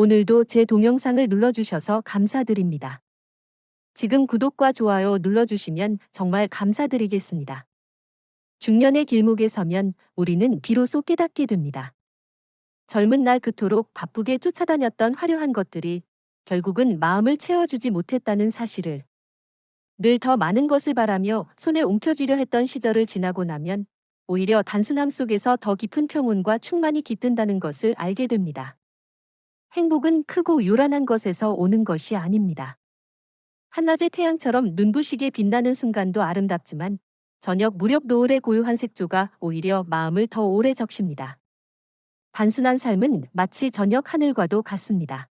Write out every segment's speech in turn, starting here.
오늘도 제 동영상을 눌러주셔서 감사드립니다. 지금 구독과 좋아요 눌러주시면 정말 감사드리겠습니다. 중년의 길목에 서면 우리는 비로소 깨닫게 됩니다. 젊은 날 그토록 바쁘게 쫓아다녔던 화려한 것들이 결국은 마음을 채워주지 못했다는 사실을 늘 더 많은 것을 바라며 손에 움켜쥐려 했던 시절을 지나고 나면 오히려 단순함 속에서 더 깊은 평온과 충만이 깃든다는 것을 알게 됩니다. 행복은 크고 요란한 것에서 오는 것이 아닙니다. 한낮의 태양처럼 눈부시게 빛나는 순간도 아름답지만 저녁 무렵 노을의 고요한 색조가 오히려 마음을 더 오래 적십니다. 단순한 삶은 마치 저녁 하늘과도 같습니다.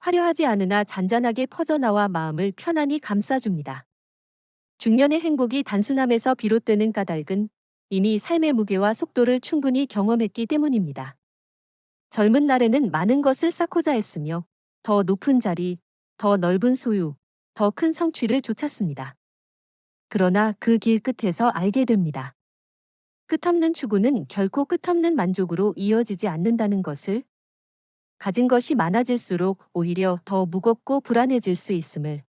화려하지 않으나 잔잔하게 퍼져나와 마음을 편안히 감싸줍니다. 중년의 행복이 단순함에서 비롯되는 까닭은 이미 삶의 무게와 속도를 충분히 경험했기 때문입니다. 젊은 날에는 많은 것을 쌓고자 했으며 더 높은 자리, 더 넓은 소유, 더 큰 성취를 쫓았습니다. 그러나 그 길 끝에서 알게 됩니다. 끝없는 추구는 결코 끝없는 만족으로 이어지지 않는다는 것을 가진 것이 많아질수록 오히려 더 무겁고 불안해질 수 있음을.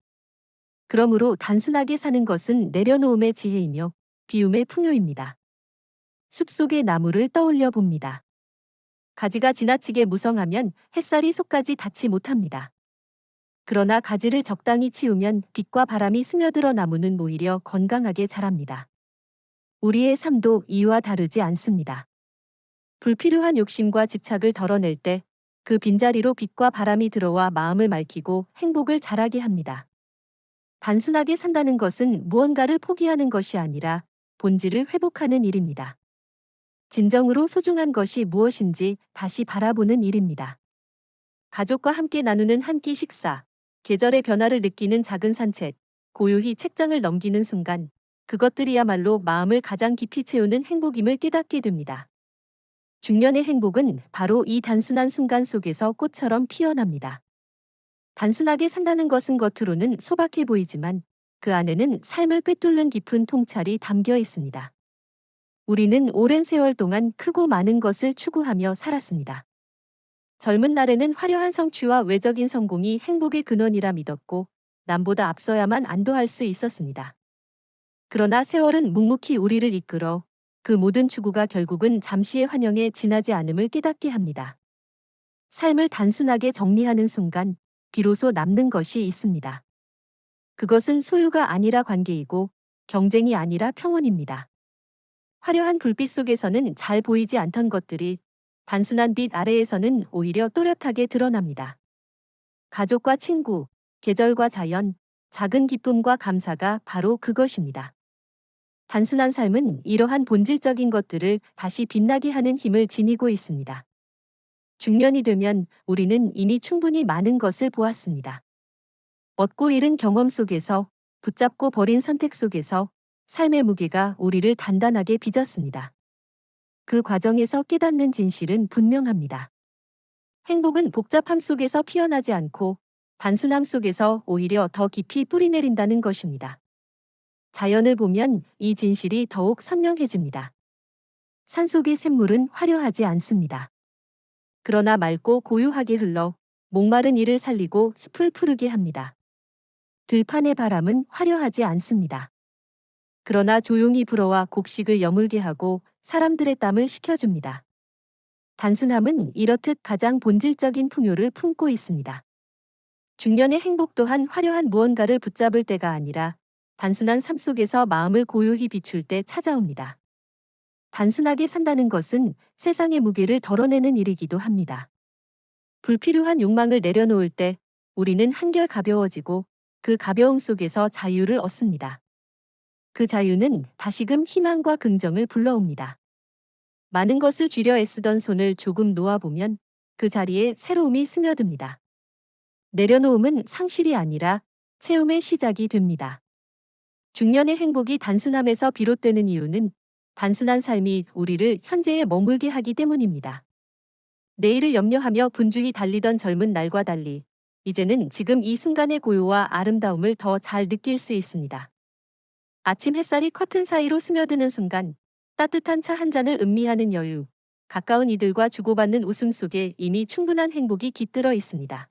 그러므로 단순하게 사는 것은 내려놓음의 지혜이며 비움의 풍요입니다. 숲속의 나무를 떠올려 봅니다. 가지가 지나치게 무성하면 햇살이 속까지 닿지 못합니다. 그러나 가지를 적당히 치우면 빛과 바람이 스며들어 나무는 오히려 건강하게 자랍니다. 우리의 삶도 이와 다르지 않습니다. 불필요한 욕심과 집착을 덜어낼 때 그 빈자리로 빛과 바람이 들어와 마음을 맑히고 행복을 자라게 합니다. 단순하게 산다는 것은 무언가를 포기하는 것이 아니라 본질을 회복하는 일입니다. 진정으로 소중한 것이 무엇인지 다시 바라보는 일입니다. 가족과 함께 나누는 한 끼 식사, 계절의 변화를 느끼는 작은 산책, 고요히 책장을 넘기는 순간, 그것들이야말로 마음을 가장 깊이 채우는 행복임을 깨닫게 됩니다. 중년의 행복은 바로 이 단순한 순간 속에서 꽃처럼 피어납니다. 단순하게 산다는 것은 겉으로는 소박해 보이지만 그 안에는 삶을 꿰뚫는 깊은 통찰이 담겨 있습니다. 우리는 오랜 세월 동안 크고 많은 것을 추구하며 살았습니다. 젊은 날에는 화려한 성취와 외적인 성공이 행복의 근원이라 믿었고 남보다 앞서야만 안도할 수 있었습니다. 그러나 세월은 묵묵히 우리를 이끌어 그 모든 추구가 결국은 잠시의 환영에 지나지 않음을 깨닫게 합니다. 삶을 단순하게 정리하는 순간 비로소 남는 것이 있습니다. 그것은 소유가 아니라 관계이고 경쟁이 아니라 평온입니다. 화려한 불빛 속에서는 잘 보이지 않던 것들이 단순한 빛 아래에서는 오히려 또렷하게 드러납니다. 가족과 친구, 계절과 자연, 작은 기쁨과 감사가 바로 그것입니다. 단순한 삶은 이러한 본질적인 것들을 다시 빛나게 하는 힘을 지니고 있습니다. 중년이 되면 우리는 이미 충분히 많은 것을 보았습니다. 얻고 잃은 경험 속에서 붙잡고 버린 선택 속에서 삶의 무게가 우리를 단단하게 빚었습니다. 그 과정에서 깨닫는 진실은 분명합니다. 행복은 복잡함 속에서 피어나지 않고 단순함 속에서 오히려 더 깊이 뿌리내린다는 것입니다. 자연을 보면 이 진실이 더욱 선명해집니다. 산속의 샘물은 화려하지 않습니다. 그러나 맑고 고요하게 흘러 목마른 이를 살리고 숲을 푸르게 합니다. 들판의 바람은 화려하지 않습니다. 그러나 조용히 불어와 곡식을 여물게 하고 사람들의 땀을 식혀줍니다. 단순함은 이렇듯 가장 본질적인 풍요를 품고 있습니다. 중년의 행복 또한 화려한 무언가를 붙잡을 때가 아니라 단순한 삶 속에서 마음을 고요히 비출 때 찾아옵니다. 단순하게 산다는 것은 세상의 무게를 덜어내는 일이기도 합니다. 불필요한 욕망을 내려놓을 때 우리는 한결 가벼워지고 그 가벼움 속에서 자유를 얻습니다. 그 자유는 다시금 희망과 긍정을 불러옵니다. 많은 것을 쥐려 애쓰던 손을 조금 놓아보면 그 자리에 새로움이 스며듭니다. 내려놓음은 상실이 아니라 체험의 시작이 됩니다. 중년의 행복이 단순함에서 비롯되는 이유는 단순한 삶이 우리를 현재에 머물게 하기 때문입니다. 내일을 염려하며 분주히 달리던 젊은 날과 달리 이제는 지금 이 순간의 고요와 아름다움을 더 잘 느낄 수 있습니다. 아침 햇살이 커튼 사이로 스며드는 순간 따뜻한 차 한 잔을 음미하는 여유, 가까운 이들과 주고받는 웃음 속에 이미 충분한 행복이 깃들어 있습니다.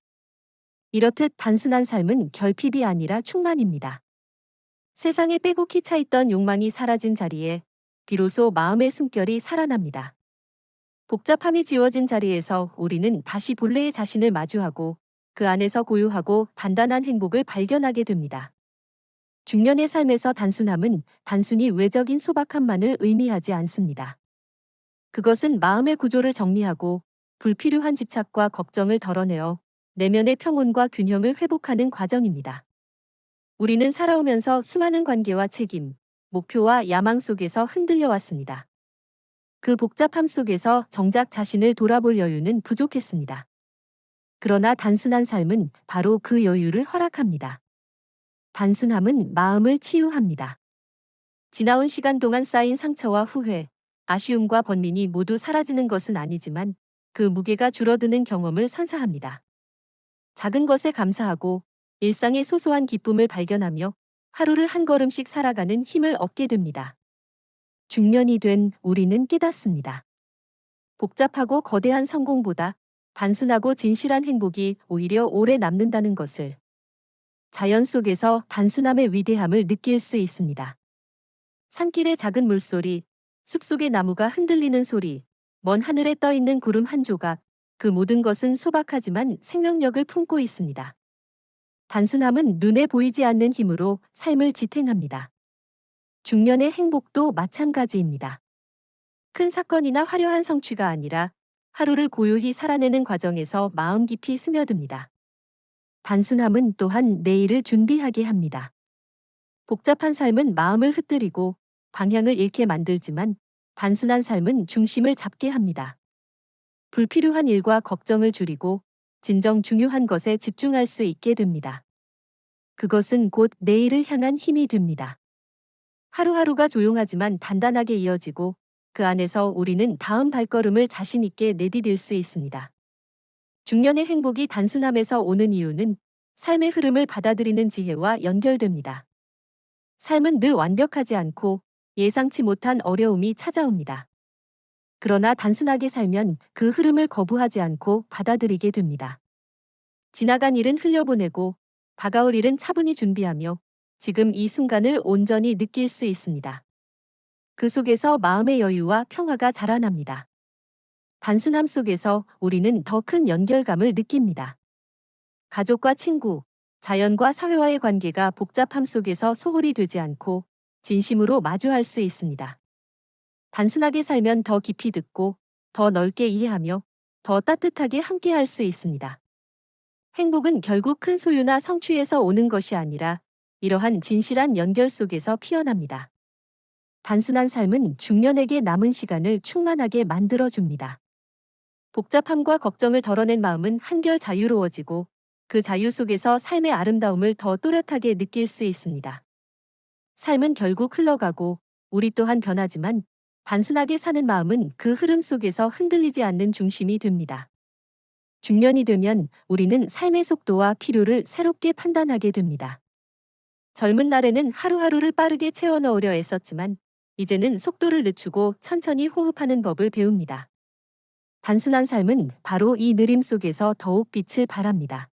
이렇듯 단순한 삶은 결핍이 아니라 충만입니다. 세상에 빼곡히 차있던 욕망이 사라진 자리에 비로소 마음의 숨결이 살아납니다. 복잡함이 지워진 자리에서 우리는 다시 본래의 자신을 마주하고 그 안에서 고유하고 단단한 행복을 발견하게 됩니다. 중년의 삶에서 단순함은 단순히 외적인 소박함만을 의미하지 않습니다. 그것은 마음의 구조를 정리하고 불필요한 집착과 걱정을 덜어내어 내면의 평온과 균형을 회복하는 과정입니다. 우리는 살아오면서 수많은 관계와 책임, 목표와 야망 속에서 흔들려 왔습니다. 그 복잡함 속에서 정작 자신을 돌아볼 여유는 부족했습니다. 그러나 단순한 삶은 바로 그 여유를 허락합니다. 단순함은 마음을 치유합니다. 지나온 시간 동안 쌓인 상처와 후회, 아쉬움과 번민이 모두 사라지는 것은 아니지만 그 무게가 줄어드는 경험을 선사합니다. 작은 것에 감사하고 일상의 소소한 기쁨을 발견하며 하루를 한 걸음씩 살아가는 힘을 얻게 됩니다. 중년이 된 우리는 깨닫습니다. 복잡하고 거대한 성공보다 단순하고 진실한 행복이 오히려 오래 남는다는 것을 자연 속에서 단순함의 위대함을 느낄 수 있습니다. 산길의 작은 물소리, 숲속의 나무가 흔들리는 소리, 먼 하늘에 떠 있는 구름 한 조각, 그 모든 것은 소박하지만 생명력을 품고 있습니다. 단순함은 눈에 보이지 않는 힘으로 삶을 지탱합니다. 중년의 행복도 마찬가지입니다. 큰 사건이나 화려한 성취가 아니라 하루를 고요히 살아내는 과정에서 마음 깊이 스며듭니다. 단순함은 또한 내일을 준비하게 합니다. 복잡한 삶은 마음을 흩뜨리고 방향을 잃게 만들지만 단순한 삶은 중심을 잡게 합니다. 불필요한 일과 걱정을 줄이고 진정 중요한 것에 집중할 수 있게 됩니다. 그것은 곧 내일을 향한 힘이 됩니다. 하루하루가 조용하지만 단단하게 이어지고 그 안에서 우리는 다음 발걸음을 자신 있게 내디딜 수 있습니다. 중년의 행복이 단순함에서 오는 이유는 삶의 흐름을 받아들이는 지혜와 연결됩니다. 삶은 늘 완벽하지 않고 예상치 못한 어려움이 찾아옵니다. 그러나 단순하게 살면 그 흐름을 거부하지 않고 받아들이게 됩니다. 지나간 일은 흘려보내고 다가올 일은 차분히 준비하며 지금 이 순간을 온전히 느낄 수 있습니다. 그 속에서 마음의 여유와 평화가 자라납니다. 단순함 속에서 우리는 더 큰 연결감을 느낍니다. 가족과 친구, 자연과 사회와의 관계가 복잡함 속에서 소홀히 되지 않고 진심으로 마주할 수 있습니다. 단순하게 살면 더 깊이 듣고 더 넓게 이해하며 더 따뜻하게 함께할 수 있습니다. 행복은 결국 큰 소유나 성취에서 오는 것이 아니라 이러한 진실한 연결 속에서 피어납니다. 단순한 삶은 중년에게 남은 시간을 충만하게 만들어줍니다. 복잡함과 걱정을 덜어낸 마음은 한결 자유로워지고 그 자유 속에서 삶의 아름다움을 더 또렷하게 느낄 수 있습니다. 삶은 결국 흘러가고 우리 또한 변하지만 단순하게 사는 마음은 그 흐름 속에서 흔들리지 않는 중심이 됩니다. 중년이 되면 우리는 삶의 속도와 필요를 새롭게 판단하게 됩니다. 젊은 날에는 하루하루를 빠르게 채워 넣으려 애썼지만 이제는 속도를 늦추고 천천히 호흡하는 법을 배웁니다. 단순한 삶은 바로 이 느림 속에서 더욱 빛을 발합니다.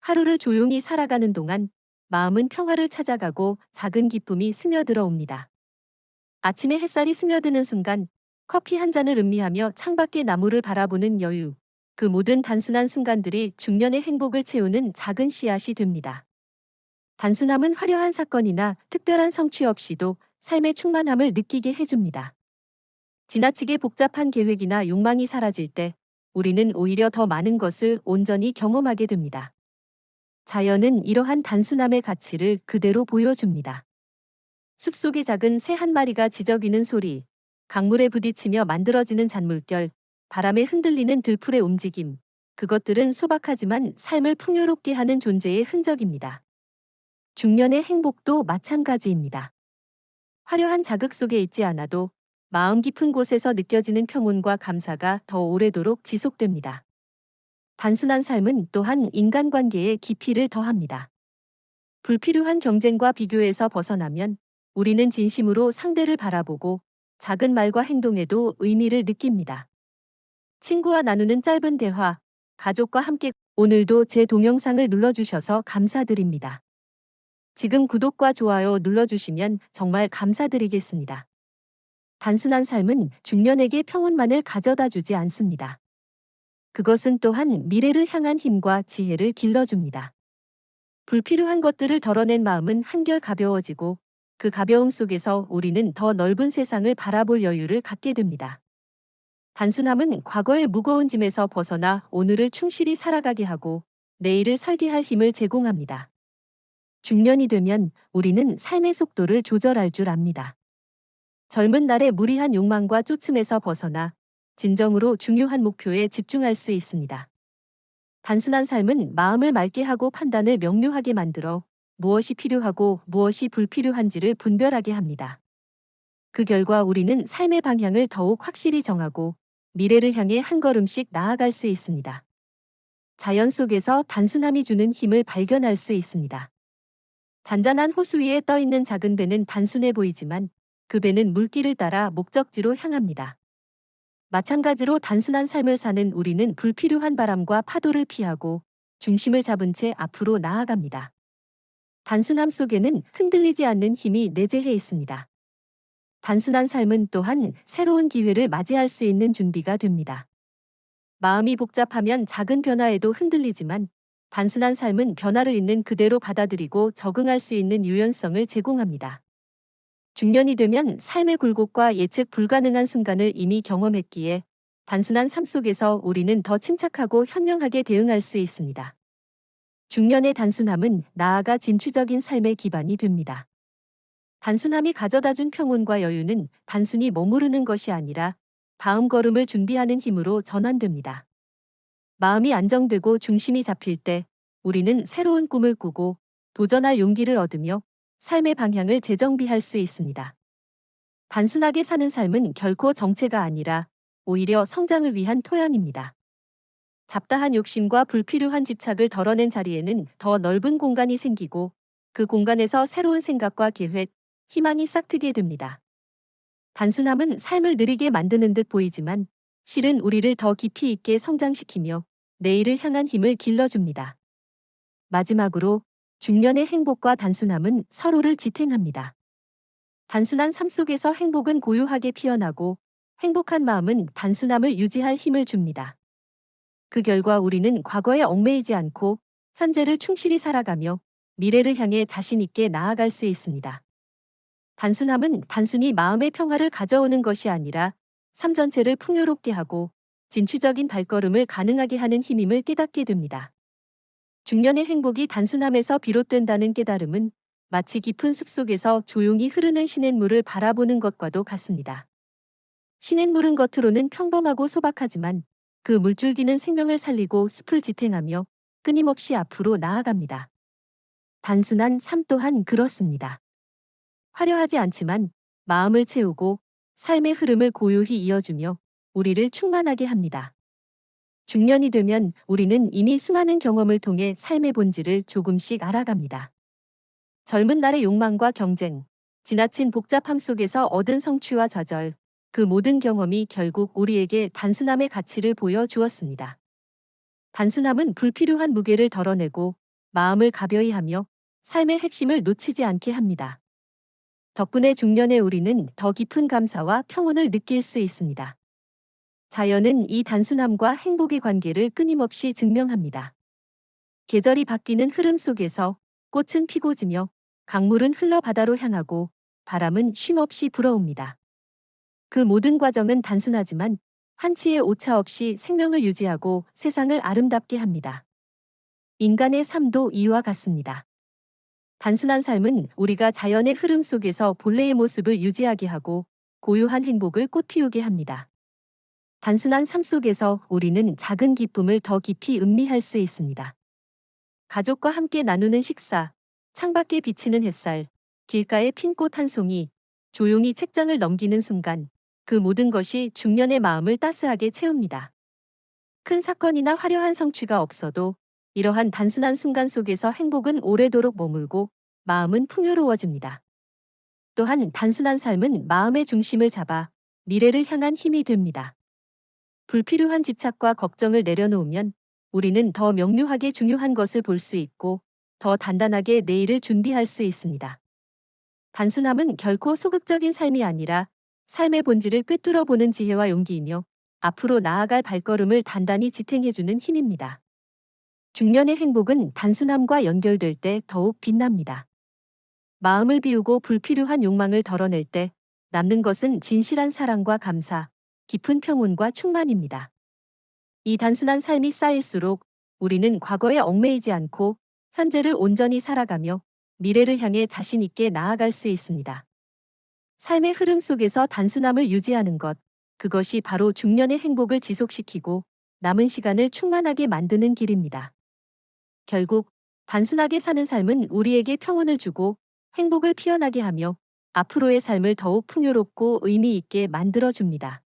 하루를 조용히 살아가는 동안 마음은 평화를 찾아가고 작은 기쁨이 스며들어 옵니다. 아침에 햇살이 스며드는 순간 커피 한 잔을 음미하며 창밖의 나무를 바라보는 여유, 그 모든 단순한 순간들이 중년의 행복을 채우는 작은 씨앗이 됩니다. 단순함은 화려한 사건이나 특별한 성취 없이도 삶의 충만함을 느끼게 해줍니다. 지나치게 복잡한 계획이나 욕망이 사라질 때 우리는 오히려 더 많은 것을 온전히 경험하게 됩니다. 자연은 이러한 단순함의 가치를 그대로 보여줍니다. 숲속의 작은 새 한 마리가 지저귀는 소리, 강물에 부딪히며 만들어지는 잔물결, 바람에 흔들리는 들풀의 움직임, 그것들은 소박하지만 삶을 풍요롭게 하는 존재의 흔적입니다. 중년의 행복도 마찬가지입니다. 화려한 자극 속에 있지 않아도 마음 깊은 곳에서 느껴지는 평온과 감사가 더 오래도록 지속됩니다. 단순한 삶은 또한 인간관계에 깊이를 더합니다. 불필요한 경쟁과 비교에서 벗어나면 우리는 진심으로 상대를 바라보고 작은 말과 행동에도 의미를 느낍니다. 친구와 나누는 짧은 대화, 가족과 함께 오늘도 제 동영상을 눌러주셔서 감사드립니다. 지금 구독과 좋아요 눌러주시면 정말 감사드리겠습니다. 단순한 삶은 중년에게 평온만을 가져다 주지 않습니다. 그것은 또한 미래를 향한 힘과 지혜를 길러줍니다. 불필요한 것들을 덜어낸 마음은 한결 가벼워지고 그 가벼움 속에서 우리는 더 넓은 세상을 바라볼 여유를 갖게 됩니다. 단순함은 과거의 무거운 짐에서 벗어나 오늘을 충실히 살아가게 하고 내일을 설계할 힘을 제공합니다. 중년이 되면 우리는 삶의 속도를 조절할 줄 압니다. 젊은 날의 무리한 욕망과 쫓음에서 벗어나 진정으로 중요한 목표에 집중할 수 있습니다. 단순한 삶은 마음을 맑게 하고 판단을 명료하게 만들어 무엇이 필요하고 무엇이 불필요한지를 분별하게 합니다. 그 결과 우리는 삶의 방향을 더욱 확실히 정하고 미래를 향해 한 걸음씩 나아갈 수 있습니다. 자연 속에서 단순함이 주는 힘을 발견할 수 있습니다. 잔잔한 호수 위에 떠 있는 작은 배는 단순해 보이지만 그 배는 물길을 따라 목적지로 향합니다. 마찬가지로 단순한 삶을 사는 우리는 불필요한 바람과 파도를 피하고 중심을 잡은 채 앞으로 나아갑니다. 단순함 속에는 흔들리지 않는 힘이 내재해 있습니다. 단순한 삶은 또한 새로운 기회를 맞이할 수 있는 준비가 됩니다. 마음이 복잡하면 작은 변화에도 흔들리지만 단순한 삶은 변화를 있는 그대로 받아들이고 적응할 수 있는 유연성을 제공합니다. 중년이 되면 삶의 굴곡과 예측 불가능한 순간을 이미 경험했기에 단순한 삶 속에서 우리는 더 침착하고 현명하게 대응할 수 있습니다. 중년의 단순함은 나아가 진취적인 삶의 기반이 됩니다. 단순함이 가져다준 평온과 여유는 단순히 머무르는 것이 아니라 다음 걸음을 준비하는 힘으로 전환됩니다. 마음이 안정되고 중심이 잡힐 때 우리는 새로운 꿈을 꾸고 도전할 용기를 얻으며 삶의 방향을 재정비할 수 있습니다. 단순하게 사는 삶은 결코 정체가 아니라 오히려 성장을 위한 토양입니다. 잡다한 욕심과 불필요한 집착을 덜어낸 자리에는 더 넓은 공간이 생기고 그 공간에서 새로운 생각과 계획, 희망이 싹트게 됩니다. 단순함은 삶을 느리게 만드는 듯 보이지만 실은 우리를 더 깊이 있게 성장시키며 내일을 향한 힘을 길러줍니다. 마지막으로 중년의 행복과 단순함은 서로를 지탱합니다. 단순한 삶 속에서 행복은 고요하게 피어나고 행복한 마음은 단순함을 유지할 힘을 줍니다. 그 결과 우리는 과거에 얽매이지 않고 현재를 충실히 살아가며 미래를 향해 자신 있게 나아갈 수 있습니다. 단순함은 단순히 마음의 평화를 가져오는 것이 아니라 삶 전체를 풍요롭게 하고 진취적인 발걸음을 가능하게 하는 힘임을 깨닫게 됩니다. 중년의 행복이 단순함에서 비롯된다는 깨달음은 마치 깊은 숲속에서 조용히 흐르는 시냇물을 바라보는 것과도 같습니다. 시냇물은 겉으로는 평범하고 소박하지만 그 물줄기는 생명을 살리고 숲을 지탱하며 끊임없이 앞으로 나아갑니다. 단순한 삶 또한 그렇습니다. 화려하지 않지만 마음을 채우고 삶의 흐름을 고요히 이어주며 우리를 충만하게 합니다. 중년이 되면 우리는 이미 수많은 경험을 통해 삶의 본질을 조금씩 알아갑니다. 젊은 날의 욕망과 경쟁, 지나친 복잡함 속에서 얻은 성취와 좌절, 그 모든 경험이 결국 우리에게 단순함의 가치를 보여주었습니다. 단순함은 불필요한 무게를 덜어내고 마음을 가벼이 하며 삶의 핵심을 놓치지 않게 합니다. 덕분에 중년의 우리는 더 깊은 감사와 평온을 느낄 수 있습니다. 자연은 이 단순함과 행복의 관계를 끊임없이 증명합니다. 계절이 바뀌는 흐름 속에서 꽃은 피고 지며 강물은 흘러 바다로 향하고 바람은 쉼없이 불어옵니다. 그 모든 과정은 단순하지만 한치의 오차 없이 생명을 유지하고 세상을 아름답게 합니다. 인간의 삶도 이와 같습니다. 단순한 삶은 우리가 자연의 흐름 속에서 본래의 모습을 유지하게 하고 고유한 행복을 꽃피우게 합니다. 단순한 삶 속에서 우리는 작은 기쁨을 더 깊이 음미할 수 있습니다. 가족과 함께 나누는 식사, 창밖에 비치는 햇살, 길가에 핀꽃 한 송이, 조용히 책장을 넘기는 순간, 그 모든 것이 중년의 마음을 따스하게 채웁니다. 큰 사건이나 화려한 성취가 없어도 이러한 단순한 순간 속에서 행복은 오래도록 머물고 마음은 풍요로워집니다. 또한 단순한 삶은 마음의 중심을 잡아 미래를 향한 힘이 됩니다. 불필요한 집착과 걱정을 내려놓으면 우리는 더 명료하게 중요한 것을 볼 수 있고 더 단단하게 내일을 준비할 수 있습니다. 단순함은 결코 소극적인 삶이 아니라 삶의 본질을 꿰뚫어 보는 지혜와 용기이며 앞으로 나아갈 발걸음을 단단히 지탱해주는 힘입니다. 중년의 행복은 단순함과 연결될 때 더욱 빛납니다. 마음을 비우고 불필요한 욕망을 덜어낼 때 남는 것은 진실한 사랑과 감사, 깊은 평온과 충만입니다. 이 단순한 삶이 쌓일수록 우리는 과거에 얽매이지 않고 현재를 온전히 살아가며 미래를 향해 자신 있게 나아갈 수 있습니다. 삶의 흐름 속에서 단순함을 유지하는 것, 그것이 바로 중년의 행복을 지속시키고 남은 시간을 충만하게 만드는 길입니다. 결국 단순하게 사는 삶은 우리에게 평온을 주고 행복을 피어나게 하며 앞으로의 삶을 더욱 풍요롭고 의미 있게 만들어 줍니다.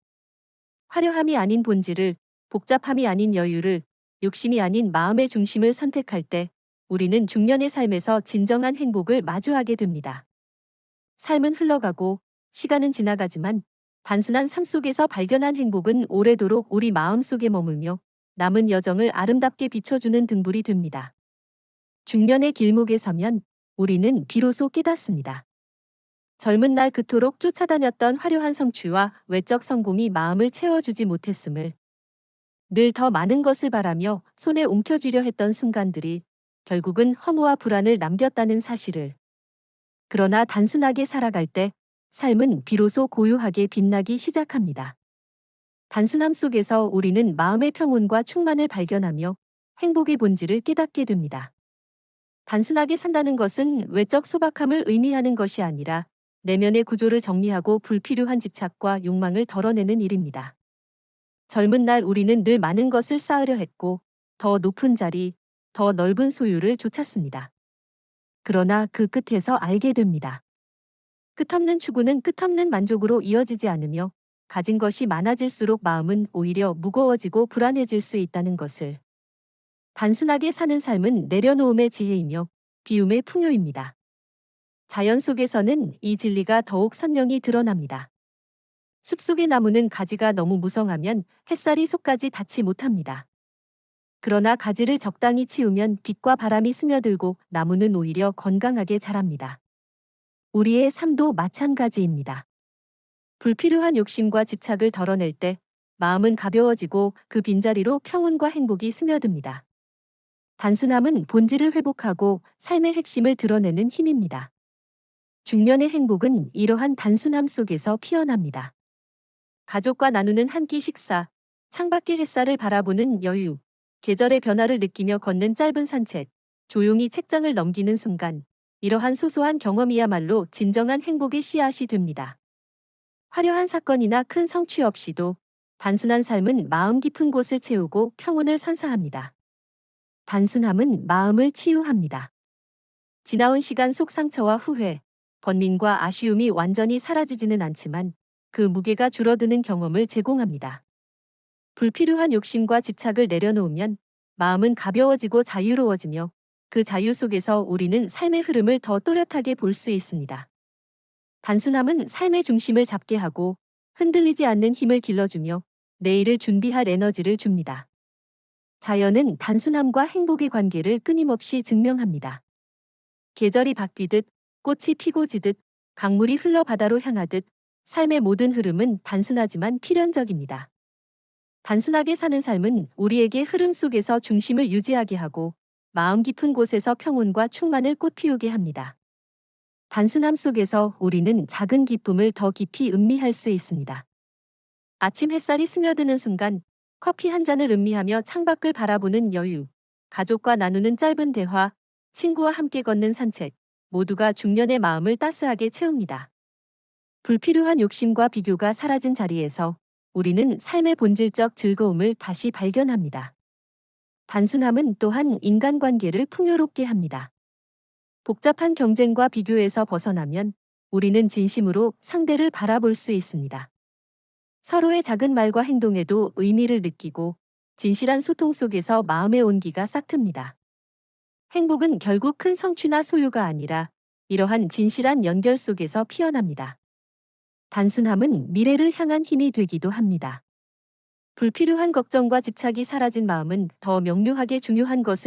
화려함이 아닌 본질을, 복잡함이 아닌 여유를, 욕심이 아닌 마음의 중심을 선택할 때 우리는 중년의 삶에서 진정한 행복을 마주하게 됩니다. 삶은 흘러가고 시간은 지나가지만 단순한 삶 속에서 발견한 행복은 오래도록 우리 마음 속에 머물며 남은 여정을 아름답게 비춰주는 등불이 됩니다. 중년의 길목에 서면 우리는 비로소 깨닫습니다. 젊은 날 그토록 쫓아다녔던 화려한 성취와 외적 성공이 마음을 채워주지 못했음을 늘 더 많은 것을 바라며 손에 움켜쥐려 했던 순간들이 결국은 허무와 불안을 남겼다는 사실을 그러나 단순하게 살아갈 때 삶은 비로소 고요하게 빛나기 시작합니다. 단순함 속에서 우리는 마음의 평온과 충만을 발견하며 행복의 본질을 깨닫게 됩니다. 단순하게 산다는 것은 외적 소박함을 의미하는 것이 아니라 내면의 구조를 정리하고 불필요한 집착과 욕망을 덜어내는 일입니다. 젊은 날 우리는 늘 많은 것을 쌓으려 했고 더 높은 자리, 더 넓은 소유를 쫓았습니다. 그러나 그 끝에서 알게 됩니다. 끝없는 추구는 끝없는 만족으로 이어지지 않으며 가진 것이 많아질수록 마음은 오히려 무거워지고 불안해질 수 있다는 것을 단순하게 사는 삶은 내려놓음의 지혜이며 비움의 풍요입니다. 자연 속에서는 이 진리가 더욱 선명히 드러납니다. 숲속의 나무는 가지가 너무 무성하면 햇살이 속까지 닿지 못합니다. 그러나 가지를 적당히 치우면 빛과 바람이 스며들고 나무는 오히려 건강하게 자랍니다. 우리의 삶도 마찬가지입니다. 불필요한 욕심과 집착을 덜어낼 때 마음은 가벼워지고 그 빈자리로 평온과 행복이 스며듭니다. 단순함은 본질을 회복하고 삶의 핵심을 드러내는 힘입니다. 중년의 행복은 이러한 단순함 속에서 피어납니다. 가족과 나누는 한 끼 식사, 창밖의 햇살을 바라보는 여유, 계절의 변화를 느끼며 걷는 짧은 산책, 조용히 책장을 넘기는 순간, 이러한 소소한 경험이야말로 진정한 행복의 씨앗이 됩니다. 화려한 사건이나 큰 성취 없이도 단순한 삶은 마음 깊은 곳을 채우고 평온을 선사합니다. 단순함은 마음을 치유합니다. 지나온 시간 속 상처와 후회, 번민과 아쉬움이 완전히 사라지지는 않지만 그 무게가 줄어드는 경험을 제공합니다. 불필요한 욕심과 집착을 내려놓으면 마음은 가벼워지고 자유로워지며 그 자유 속에서 우리는 삶의 흐름을 더 또렷하게 볼 수 있습니다. 단순함은 삶의 중심을 잡게 하고 흔들리지 않는 힘을 길러주며 내일을 준비할 에너지를 줍니다. 자연은 단순함과 행복의 관계를 끊임없이 증명합니다. 계절이 바뀌듯 꽃이 피고 지듯 강물이 흘러 바다로 향하듯 삶의 모든 흐름은 단순하지만 필연적입니다. 단순하게 사는 삶은 우리에게 흐름 속에서 중심을 유지하게 하고 마음 깊은 곳에서 평온과 충만을 꽃피우게 합니다. 단순함 속에서 우리는 작은 기쁨을 더 깊이 음미할 수 있습니다. 아침 햇살이 스며드는 순간 커피 한 잔을 음미하며 창밖을 바라보는 여유, 가족과 나누는 짧은 대화, 친구와 함께 걷는 산책, 모두가 중년의 마음을 따스하게 채웁니다. 불필요한 욕심과 비교가 사라진 자리에서 우리는 삶의 본질적 즐거움을 다시 발견합니다. 단순함은 또한 인간관계를 풍요롭게 합니다. 복잡한 경쟁과 비교에서 벗어나면 우리는 진심으로 상대를 바라볼 수 있습니다. 서로의 작은 말과 행동에도 의미를 느끼고 진실한 소통 속에서 마음의 온기가 싹틉니다. 행복은 결국 큰 성취나 소유가 아니라 이러한 진실한 연결 속에서 피어납니다. 단순함은 미래를 향한 힘이 되기도 합니다. 불필요한 걱정과 집착이 사라진 마음은 더 명료하게 중요한 것을